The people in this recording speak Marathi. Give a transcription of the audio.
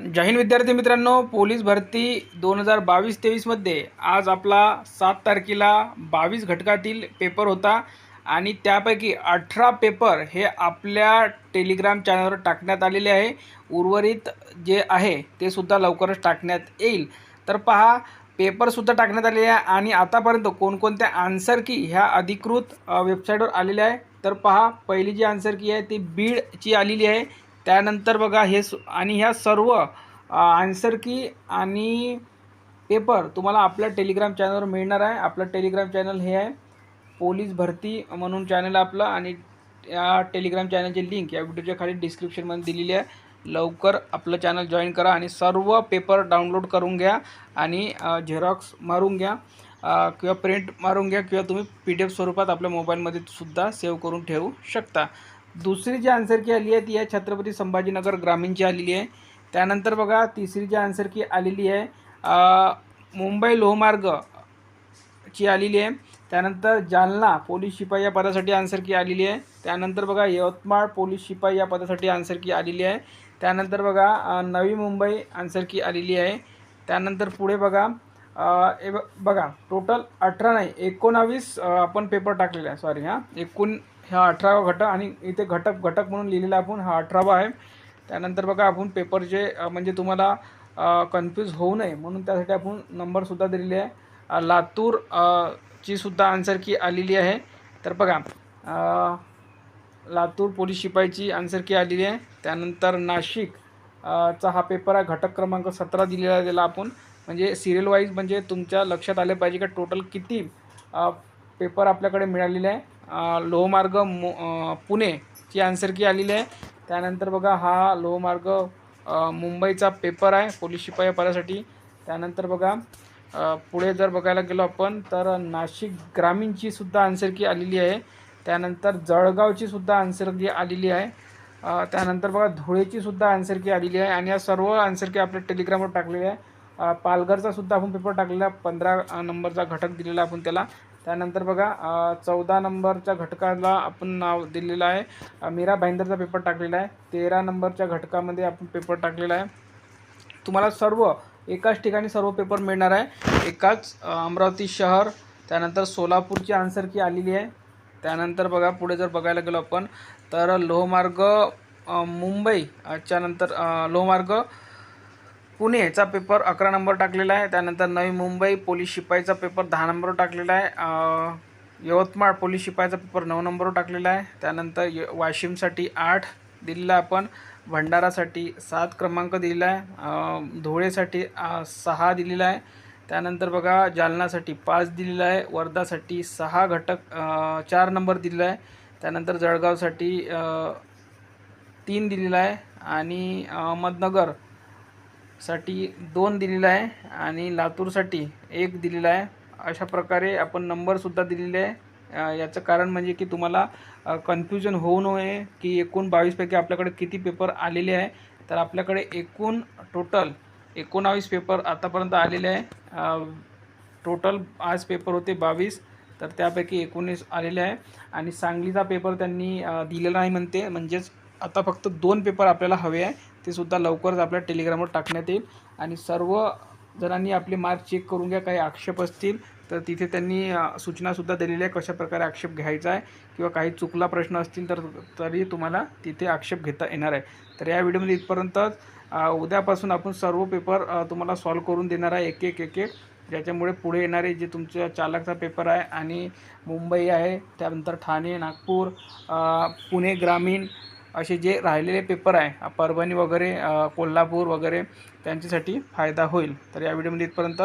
जय विद्यार्थी मित्रांनो पोलीस भरती दोन हजार बावीस तेवीसमध्ये आज आपला सात तारखेला बावीस घटकातील पेपर होता आणि त्यापैकी अठरा पेपर हे आपल्या टेलिग्राम चॅनलवर टाकण्यात आलेले आहे. उर्वरित जे आहे ते सुद्धा लवकरच टाकण्यात येईल. तर पहा पेपरसुद्धा टाकण्यात आलेले आहे आणि आतापर्यंत कोणकोणत्या आन्सर की ह्या अधिकृत वेबसाईटवर आलेल्या आहे. तर पहा पहिली जी आन्सर की आहे ती बीडची आलेली आहे. त्यानंतर बघा हे आणि ह्या सर्व आन्सर की आणि पेपर तुम्हाला आपल्या टेलिग्राम चॅनलवर मिळणार आहे. आपलं टेलिग्राम चॅनल हे आहे पोलीस भरती म्हणून चॅनल आपलं आणि या टेलिग्राम चॅनलची लिंक या व्हिडिओच्या खाली डिस्क्रिप्शनमध्ये दिलेली आहे. लवकर आपलं चॅनल जॉईन करा आणि सर्व पेपर डाउनलोड करून घ्या आणि झेरॉक्स मारून घ्या किंवा प्रिंट मारून घ्या किंवा तुम्ही पी डी एफ स्वरूपात आपल्या मोबाईलमध्ये सुद्धा सेव्ह करून ठेवू शकता. दुसरी जी आन्सर की आली आहे ती आहे छत्रपती संभाजीनगर ग्रामीणची आलेली आहे. त्यानंतर बघा तिसरी जी आन्सर की आलेली आहे मुंबई लोहमार्ग ची आलेली आहे. त्यानंतर जालना पोलीस शिपाई या पदासाठी आन्सर की आलेली आहे. त्यानंतर बघा यवतमाळ पोलीस शिपाई या पदासाठी आन्सर की आलेली आहे. त्यानंतर बघा नवी मुंबई आन्सर की आलेली आहे. त्यानंतर पुढे बघा ए ब- बघा टोटल अठरा नाही एकोणावीस आपण पेपर टाकलेला आहे. सॉरी हां. एकूण हा अठरावा घटक आणि इथे घटक घटक म्हणून लिहिलेला आपण हा अठरावा आहे. त्यानंतर बघा आपण पेपरचे म्हणजे तुम्हाला कन्फ्यूज होऊ नये म्हणून त्यासाठी आपण नंबरसुद्धा दिलेले आहे. लातूर ची सुद्धा आन्सर की आलेली आहे. तर बघा लातूर पोलीस शिपाईची आन्सर की आलेली आहे. त्यानंतर नाशिक चा हा पेपर आहे. घटक क्रमांक सतरा दिलेला आहे त्याला आपण. म्हणजे सिरियल वाईज म्हणजे तुमच्या लक्षात आले पाहिजे का टोटल किती पेपर आपल्याकडे मिळालेले आहे. लोहमार्ग मो पुणेची आन्सर की आलेली आहे. त्यानंतर बघा हा लोहमार्ग मुंबईचा पेपर आहे पोलीस शिपाई पदासाठी त्यानंतर बघा पुढे जर बघायला गेलो आपण तर नाशिक ग्रामीणची सुद्धा आन्सर की आलेली आहे. त्यानंतर जळगावची सुद्धा आन्सर की आलेली आहे. त्यानंतर बघा धुळेची सुद्धा आन्सर की आलेली आहे. आणि या सर्व आन्सर की आपल्या टेलिग्रामवर टाकलेली आहे. पालघरचा सुद्धा आपण पेपर टाकलेला पंधरा नंबरचा घटक दिलेला आपण त्याला. त्यानंतर बघा चौदा नंबरच्या घटकाला आपण नाव दिलेलं आहे. मीरा भाईंदरचा पेपर टाकलेला आहे. तेरा नंबरच्या घटकामध्ये आपण पेपर टाकलेला आहे. तुम्हाला सर्व एकाच ठिकाणी सर्व पेपर मिळणार आहे. एकाच अमरावती शहर त्यानंतर सोलापूरची आन्सर की आलेली आहे. त्यानंतर बघा पुढे जर बघायला गेलो आपण तर लोहमार्ग मुंबईच्या नंतर लोहमार्ग पुणे पुणेचा पेपर अकरा नंबर टाकलेला आहे. त्यानंतर नवी मुंबई पोलीस शिपाईचा पेपर दहा नंबर टाकलेला आहे. यवतमाळ पोलीस शिपाईचा पेपर नऊ नंबर टाकलेला आहे. त्यानंतर य वाशिमसाठी आठ दिलेला आपण भंडारासाठी सात क्रमांक दिलेला आहे. धुळेसाठी सहा दिलेला आहे. त्यानंतर बघा जालनासाठी पाच दिलेला आहे. वर्धासाठी सहा घटक चार नंबर दिलेला आहे. त्यानंतर जळगावसाठी तीन दिलेला आहे. आणि अहमदनगर साठी दोन दिलेला आहे आणि लातूरसाठी एक दिलेला आहे. अशा प्रकारे आपण नंबरसुद्धा दिलेले आहे. याचं कारण म्हणजे की तुम्हाला कन्फ्युजन होऊ नये की एकूण बावीसपैकी आपल्याकडे किती पेपर आलेले आहे. तर आपल्याकडे एकूण टोटल एकोणावीस पेपर आतापर्यंत आलेले आहे. टोटल आज पेपर होते बावीस तर त्यापैकी एकोणीस आलेले आहे. आणि सांगलीचा पेपर त्यांनी दिलेला नाही म्हणते. म्हणजेच आता फक्त दोन पेपर आपल्याला हवे आहे. ते सुद्धा लवकरच आपल्या टेलिग्रामवर टाकण्यात येईल. आणि सर्व जणांनी आपले मार्क चेक करून घ्या काही आक्षेप असतील तर तिथे त्यांनी सूचनासुद्धा दिलेल्या आहे कशाप्रकारे आक्षेप घ्यायचा आहे किंवा काही चुकला प्रश्न असतील तर तरी तुम्हाला तिथे आक्षेप घेता येणार आहे. तर या व्हिडिओमध्ये इथपर्यंतच उद्यापासून आपण सर्व पेपर तुम्हाला सॉल्व करून देणार आहे एक एक एक एक. ज्याच्यामुळे पुढे येणारे जे तुमच्या चालकचा पेपर आहे आणि मुंबई आहे त्यानंतर ठाणे नागपूर पुणे ग्रामीण असे जे राहिलेले पेपर आहे परभणी वगैरे कोल्हापूर वगैरे त्यांच्यासाठी फायदा होईल. तर या व्हिडिओमध्ये इथपर्यंत